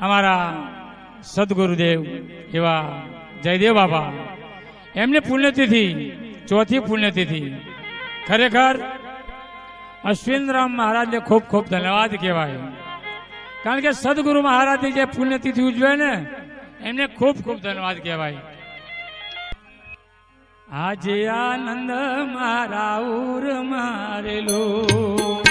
અમારા સદગુરુદેવ એવા જયદેવ બાબા એમને પુણ્યતિથિ, ચોથી પુણ્યતિથિ. ખરેખર અશ્વિનરામ મહારાજને ખૂબ ખૂબ ધન્યવાદ કહેવાય. કારણ કે સદગુરુ મહારાજની જે પુણ્યતિથિ ઉજવે ને, એમને ખૂબ ખૂબ ધન્યવાદ કહેવાય. આજે આનંદ મારા ઉર મારેલું.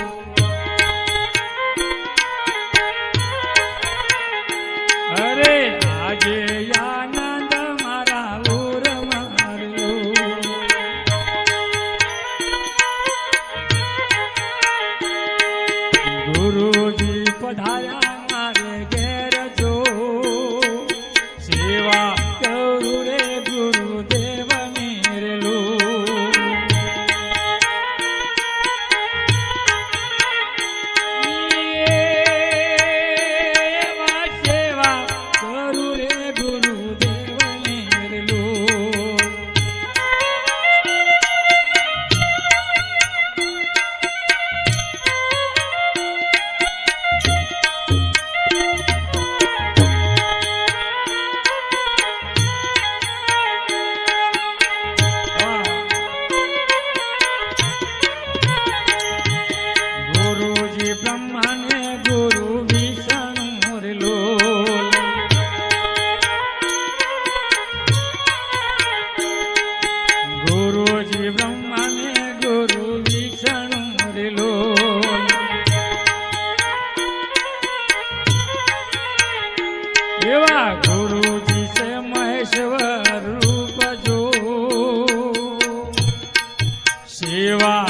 એવા ગુરુજી છે મહેશ્વર રૂપ જો. સેવા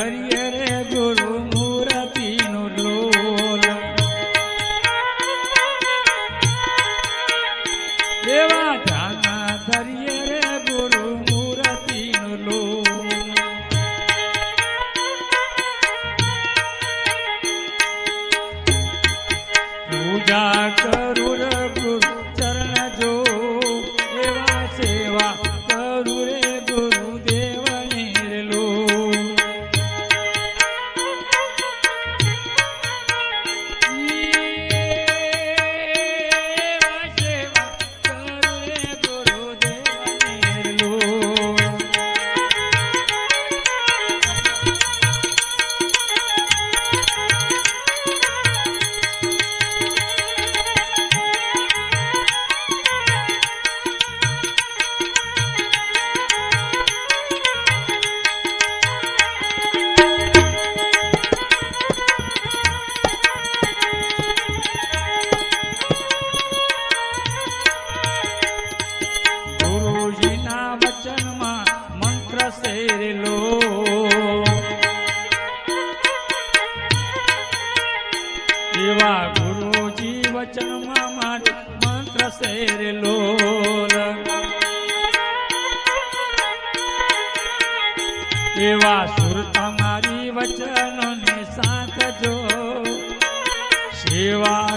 हरिया એવા ગુરુજી વચનમાં મારે મંત્ર શેરલો એવા સુર તમારી સાથ જો સેવા